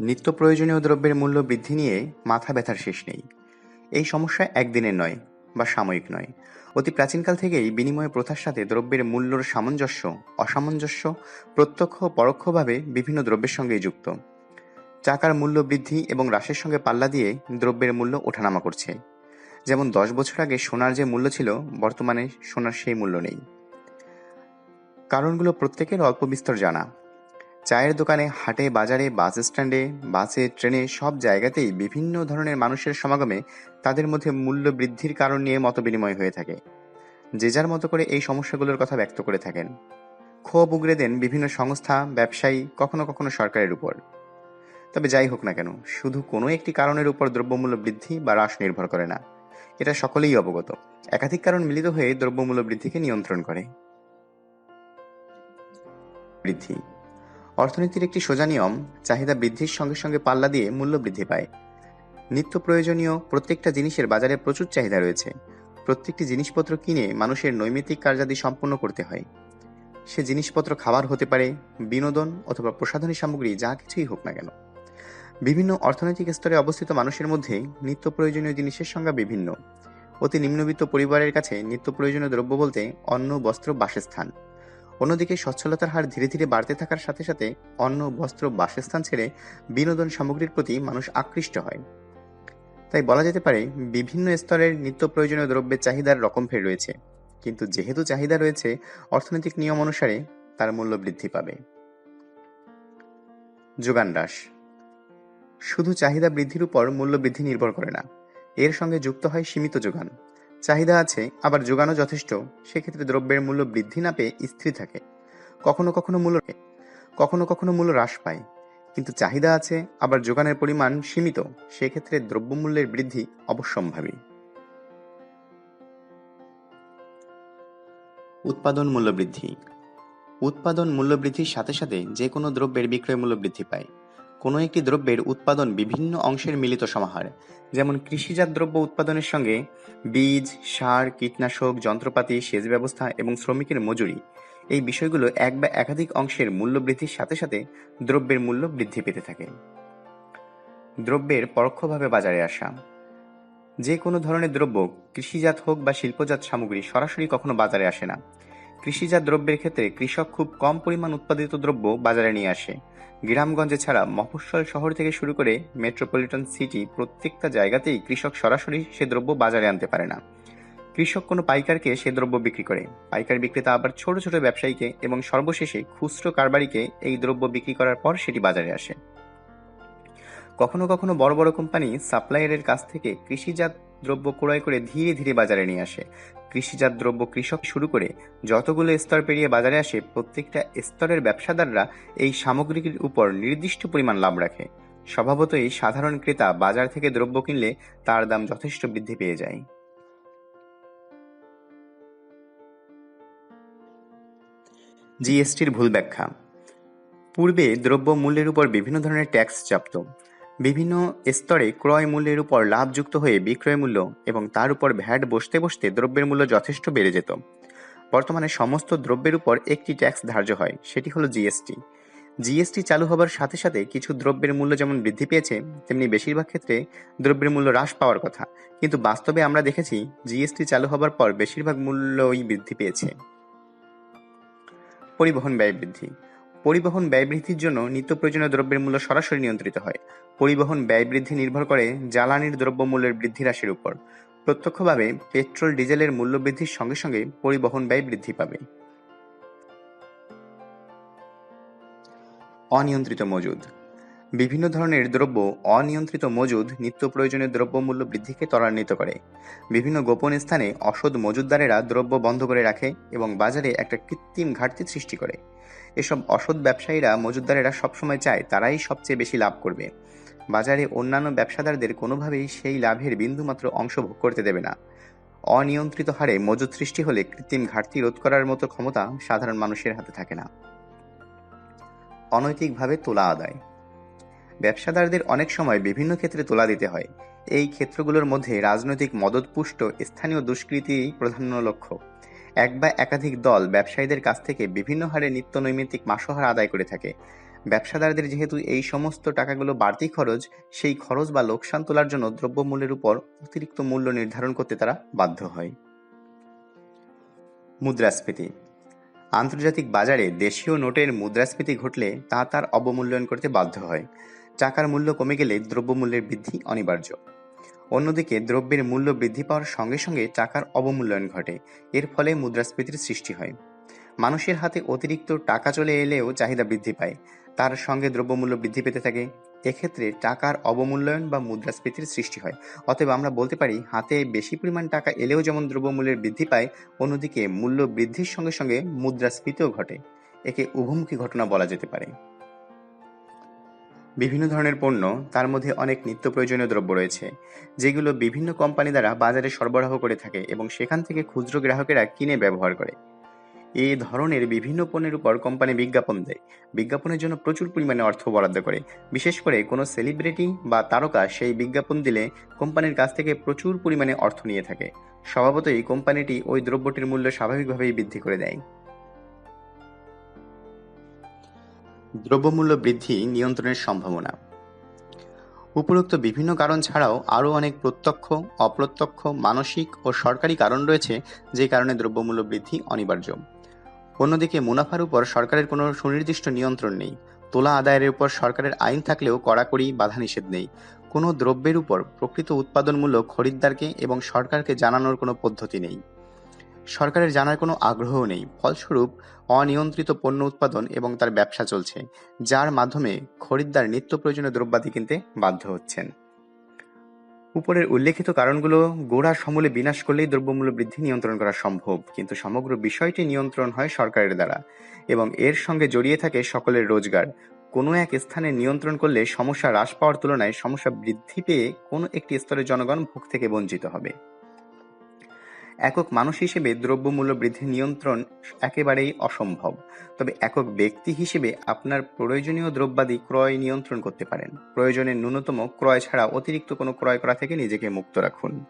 নিত্য প্রয়োজনীয় দ্রব্যের মূল্য বৃদ্ধি নিয়ে মাথা ব্যথার শেষ নেই। এই সমস্যা একদিনের নয় বা সাময়িক নয়। অতি প্রাচীনকাল থেকেই বিনিময় প্রথার সাথে দ্রব্যের মূল্যর সামঞ্জস্য, অসামঞ্জস্য, প্রত্যক্ষ ও পরোক্ষভাবে বিভিন্ন দ্রব্যের সঙ্গেই যুক্ত। টাকার মূল্য বৃদ্ধি এবং হ্রাসের সঙ্গে পাল্লা দিয়ে দ্রব্যের মূল্য ওঠানামা করছে। যেমন দশ বছর আগে সোনার যে মূল্য ছিল, বর্তমানে সোনার সেই মূল্য নেই। কারণগুলো প্রত্যেকের অল্প বিস্তর জানা। চায়ের দোকানে, হাটে, বাজারে, বাস স্ট্যান্ডে, বাসে, ট্রেনে সব জায়গাতেই বিভিন্ন ধরনের মানুষের সমাগমে তাদের মধ্যে মূল্য বৃদ্ধির কারণ নিয়ে মত বিনিময় হয়ে থাকে। যে যার মতো করে এই সমস্যাগুলোর কথা ব্যক্ত করে থাকেন। ক্ষোভ উগড়ে দেন বিভিন্ন সংস্থা, ব্যবসায়ী, কখনো কখনো সরকারের উপর। তবে যাই হোক না কেন, শুধু কোনো একটি কারণের উপর দ্রব্যমূল্য বৃদ্ধি বা হ্রাস নির্ভর করে না। এটা সকলেই অবগত। একাধিক কারণ মিলিত হয়ে দ্রব্যমূল্য বৃদ্ধিকে নিয়ন্ত্রণ করে। বৃদ্ধি অর্থনীতির একটি সোজা নিয়ম, চাহিদা বৃদ্ধির সঙ্গে সঙ্গে পাল্লা দিয়ে মূল্য বৃদ্ধি পায়। নিত্য প্রয়োজনীয় প্রত্যেকটা জিনিসের বাজারে প্রচুর চাহিদা রয়েছে। প্রত্যেকটি জিনিসপত্র কিনে মানুষের নৈমিত্তিক কার্যাদি সম্পন্ন করতে হয়। সে জিনিসপত্র খাবার হতে পারে, বিনোদন অথবা প্রসাধনী সামগ্রী, যা কিছুই হোক না কেন। বিভিন্ন অর্থনৈতিক স্তরে অবস্থিত মানুষের মধ্যে নিত্য প্রয়োজনীয় জিনিসের সংখ্যা বিভিন্ন। অতি নিম্নবিত্ত পরিবারের কাছে নিত্য প্রয়োজনীয় দ্রব্য বলতে অন্ন, বস্ত্র, বাসস্থান। অন্যদিকে সচ্ছলতার হার ধীরে ধীরে বাড়তে থাকার সাথে সাথে অন্ন, বস্ত্র, বাসস্থান ছেড়ে বিনোদন সামগ্রীর প্রতি মানুষ আকৃষ্ট হয়। তাই বলা যেতে পারে, বিভিন্ন স্তরের নিত্য প্রয়োজনীয় দ্রব্যের চাহিদার রকম রকমফের রয়েছে। কিন্তু যেহেতু চাহিদা রয়েছে, অর্থনৈতিক নিয়ম অনুসারে তার মূল্য বৃদ্ধি পাবে। যোগান হ্রাস। শুধু চাহিদা বৃদ্ধির উপর মূল্য বৃদ্ধি নির্ভর করে না, এর সঙ্গে যুক্ত হয় সীমিত যোগান। চাহিদা আছে, আবার যোগানও যথেষ্ট, সেক্ষেত্রে দ্রব্যের মূল্য বৃদ্ধি না পেয়ে স্থির থাকে। কখনো কখনো মূল্য কখনো কখনো মূল্য হ্রাস পায়। কিন্তু চাহিদা আছে, আবার যোগানের পরিমাণ সীমিত, সেক্ষেত্রে দ্রব্যমূল্যের বৃদ্ধি অবশ্যম্ভাবী। উৎপাদন মূল্য বৃদ্ধি। উৎপাদন মূল্য বৃদ্ধির সাথে সাথে যে কোনো দ্রব্যের বিক্রয় মূল্য বৃদ্ধি পায়। কোনো একটি দ্রব্যের উৎপাদন বিভিন্ন অংশের মিলিত সমাহার, যেমন কৃষিজাত দ্রব্য উৎপাদনের সঙ্গে বীজ, সার, কীটনাশক, যন্ত্রপাতি, সেচ ব্যবস্থা এবং শ্রমিকের মজুরি। এই বিষয়গুলো এক বা একাধিক অংশের মূল্য বৃদ্ধির সাথে সাথে দ্রব্যের মূল্য বৃদ্ধি পেতে থাকে। দ্রব্যের পরোক্ষভাবে বাজারে আসা। যে কোনো ধরনের দ্রব্য কৃষিজাত হোক বা শিল্পজাত সামগ্রী সরাসরি কখনো বাজারে আসে না। কৃষিজাত দ্রব্যের ক্ষেত্রে কৃষক খুব কম পরিমাণ উৎপাদিত দ্রব্য বাজারে নিয়ে আসে। গ্রামগঞ্জে ছাড়া মফস্বল শহর থেকে শুরু করে মেট্রোপলিটন সিটি প্রত্যেকটা জায়গাতেই কৃষক সরাসরি সে দ্রব্য বাজারে আনতে পারে না। কৃষক কোনো পাইকারকে সে দ্রব্য বিক্রি করে। পাইকার বিক্রেতা আবার ছোট ছোট ব্যবসায়ীকে এবং সর্বশেষে খুচরো কারবারিকে এই দ্রব্য বিক্রি করার পর সেটি বাজারে আসে। কখনো কখনো বড় বড় কোম্পানি সাপ্লায়ারের কাছ থেকে কৃষিজাত দ্রব্য ক্রয় করে ধীরে ধীরে বাজারে নিয়ে আসে। কৃষিজাত দ্রব্য কৃষক শুরু করে যতগুলো স্তর পেরিয়ে বাজারে আসে, প্রত্যেকটা স্তরের ব্যবসাদাররা এই সামগ্রীর উপর নির্দিষ্ট পরিমাণ লাভ রাখে। স্বভাবতই সাধারণ ক্রেতা বাজার থেকে দ্রব্য কিনলে তার দাম যথেষ্ট বৃদ্ধি পেয়ে যায়। জিএসটির ভুল ব্যাখ্যা। পূর্বে দ্রব্য মূল্যের উপর বিভিন্ন ধরনের ট্যাক্স চাপত। বিভিন্ন স্তরে ক্রয় মূল্যের উপর লাভযুক্ত হয়ে বিক্রয় মূল্য এবং তার উপর ভ্যাট বসতে বসতে দ্রব্যের মূল্য যথেষ্ট বেড়ে যেত। বর্তমানে সমস্ত দ্রব্যের উপর একটি ট্যাক্স ধার্য হয়, সেটি হলো জিএসটি জিএসটি চালু হবার সাথে সাথে কিছু দ্রব্যের মূল্য যেমন বৃদ্ধি পেয়েছে, তেমনি বেশিরভাগ ক্ষেত্রে দ্রব্যের মূল্য হ্রাস পাওয়ার কথা। কিন্তু বাস্তবে আমরা দেখেছি জিএসটি চালু হবার পর বেশিরভাগ মূল্যই বৃদ্ধি পেয়েছে। পরিবহন ব্যয় বৃদ্ধি। পরিবহন ব্যয় বৃদ্ধির জন্য নিত্য প্রয়োজনীয় দ্রব্যের মূল্য সরাসরি নিয়ন্ত্রিত হয়। পরিবহন ব্যয় বৃদ্ধি নির্ভর করে জ্বালানির দ্রব্যমূল্যের বৃদ্ধি হ্রাসের উপর। প্রত্যক্ষভাবে পেট্রোল, ডিজেলের মূল্য বৃদ্ধির সঙ্গে সঙ্গে পরিবহন ব্যয় বৃদ্ধি পাবে। অনিয়ন্ত্রিত মজুদ। বিভিন্ন ধরনের দ্রব্য অনিয়ন্ত্রিত মজুদ নিত্য প্রয়োজনীয় দ্রব্যমূল্য বৃদ্ধিকে ত্বরান্বিত করে। বিভিন্ন গোপন স্থানে অসৎ মজুদদারেরা দ্রব্য বন্ধ করে রাখে এবং বাজারে একটা কৃত্রিম ঘাটতি সৃষ্টি করে। এসব অসৎ ব্যবসায়ীরা মজুদদারেরা সবসময় চায় তারাই সবচেয়ে বেশি লাভ করবে। বাজারে অন্যান্য ব্যবসাদারদের কোনোভাবেই সেই লাভের বিন্দুমাত্র অংশ ভোগ করতে দেবে না। অনিয়ন্ত্রিত হারে মজুদ সৃষ্টি হলে কৃত্রিম ঘাটতি রোধ করার মতো ক্ষমতা সাধারণ মানুষের হাতে থাকে না। অনৈতিকভাবে তোলা আদায়। ব্যবসাদারদের অনেক সময় বিভিন্ন ক্ষেত্রে তোলা দিতে হয়। এই ক্ষেত্রগুলোর মধ্যে রাজনৈতিক মদতপুষ্ট স্থানীয় দুষ্কৃতি প্রধান্য লক্ষ্য। এক বা একাধিক দল ব্যবসায়ীদের কাছ থেকে বিভিন্ন হারে নিত্য নৈমিত্তিক মাসহার আদায় করে থাকে। ব্যবসাদারদের যেহেতু এই সমস্ত টাকাগুলো বাড়তি খরচ, সেই খরচ বা লোকসান তোলার জন্য দ্রব্যমূল্যের উপর অতিরিক্ত মূল্য নির্ধারণ করতে তারা বাধ্য হয়। মুদ্রাস্ফীতি। আন্তর্জাতিক বাজারে দেশীয় নোটের মুদ্রাস্ফীতি ঘটলে তা তার অবমূল্যায়ন করতে বাধ্য হয়। টাকার মূল্য কমে গেলে দ্রব্যমূল্যের বৃদ্ধি অনিবার্য। অন্যদিকে, দ্রব্যের মূল্য বৃদ্ধি পাওয়ার সঙ্গে সঙ্গে টাকার অবমূল্যায়ন ঘটে। এর ফলে মুদ্রাস্ফীতির সৃষ্টি হয়। মানুষের হাতে অতিরিক্ত টাকা চলে এলেও চাহিদা বৃদ্ধি পায়। তার সঙ্গে দ্রব্যমূল্য বৃদ্ধি পেতে থাকে। এক্ষেত্রে টাকার অবমূল্যায়ন বা মুদ্রাস্ফীতির সৃষ্টি হয়। অতএব আমরা বলতে পারি, হাতে বেশি পরিমাণ টাকা এলেও যেমন দ্রব্যমূল্যের বৃদ্ধি পায়, অন্যদিকে মূল্য বৃদ্ধির সঙ্গে সঙ্গে মুদ্রাস্ফীতিও ঘটে। একে উভমুখী ঘটনা বলা যেতে পারে। বিভিন্ন ধরনের পণ্য, তার মধ্যে অনেক নিত্য প্রয়োজনীয় দ্রব্য রয়েছে, যেগুলো বিভিন্ন কোম্পানি দ্বারা বাজারে সরবরাহ করে থাকে এবং সেখান থেকে ক্ষুদ্র গ্রাহকেরা কিনে ব্যবহার করে। এই ধরনের বিভিন্ন পণ্যের উপর কোম্পানি বিজ্ঞাপন দেয়। বিজ্ঞাপনের জন্য প্রচুর পরিমাণে অর্থ বরাদ্দ করে। বিশেষ করে কোনো সেলিব্রিটি বা তারকা সেই বিজ্ঞাপন দিলে কোম্পানির কাছ থেকে প্রচুর পরিমাণে অর্থ নিয়ে থাকে। স্বভাবতই কোম্পানিটি ওই দ্রব্যটির মূল্য স্বাভাবিকভাবেই বৃদ্ধি করে দেয়। দ্রব্যমূল্য বৃদ্ধি নিয়ন্ত্রণের সম্ভাবনা। উপরোক্ত বিভিন্ন কারণ ছাড়াও আরও অনেক প্রত্যক্ষ, অপ্রত্যক্ষ, মানসিক ও সরকারি কারণ রয়েছে যে কারণে দ্রব্যমূল্য বৃদ্ধি অনিবার্য। অন্যদিকে মুনাফার উপর সরকারের কোনো সুনির্দিষ্ট নিয়ন্ত্রণ নেই। তোলা আদায়ের উপর সরকারের আইন থাকলেও কড়াকড়ি বাধা নিষেধ নেই। কোনো দ্রব্যের উপর প্রকৃত উৎপাদন মূল্য খরিদ্দারকে এবং সরকারকে জানানোর কোনো পদ্ধতি নেই। সরকারের জানার কোনো আগ্রহ নেই। ফলস্বরূপ, অনিয়ন্ত্রিত পণ্য উৎপাদন এবং তার ব্যবসা চলছে, যার মাধ্যমে খরিদ্দার নিত্য প্রয়োজনীয় দ্রব্যাদি কিনতে বাধ্য হচ্ছেন। উপরের উল্লেখিত কারণগুলো গোড়া সমূলে বিনাশ করলেই দ্রব্যমূল্য বৃদ্ধি নিয়ন্ত্রণ করা সম্ভব, কিন্তু সমগ্র বিষয়টি নিয়ন্ত্রণ হয় সরকারের দ্বারা এবং এর সঙ্গে জড়িয়ে থাকে সকলের রোজগার। কোনো এক স্থানে নিয়ন্ত্রণ করলে সমস্যা হ্রাস পাওয়ার তুলনায় সমস্যা বৃদ্ধি পেয়ে কোনো একটি স্তরের জনগণ ভোগ থেকে বঞ্চিত হবে। একক মানুষ হিসেবে দ্রব্যমূল্য বৃদ্ধি নিয়ন্ত্রণ একেবারেই অসম্ভব। তবে একক ব্যক্তি হিসেবে আপনার প্রয়োজনীয় দ্রব্যাদি ক্রয় নিয়ন্ত্রণ করতে পারেন। প্রয়োজনের ন্যূনতম ক্রয় ছাড়া অতিরিক্ত কোনো ক্রয় করা থেকে নিজেকে মুক্ত রাখুন।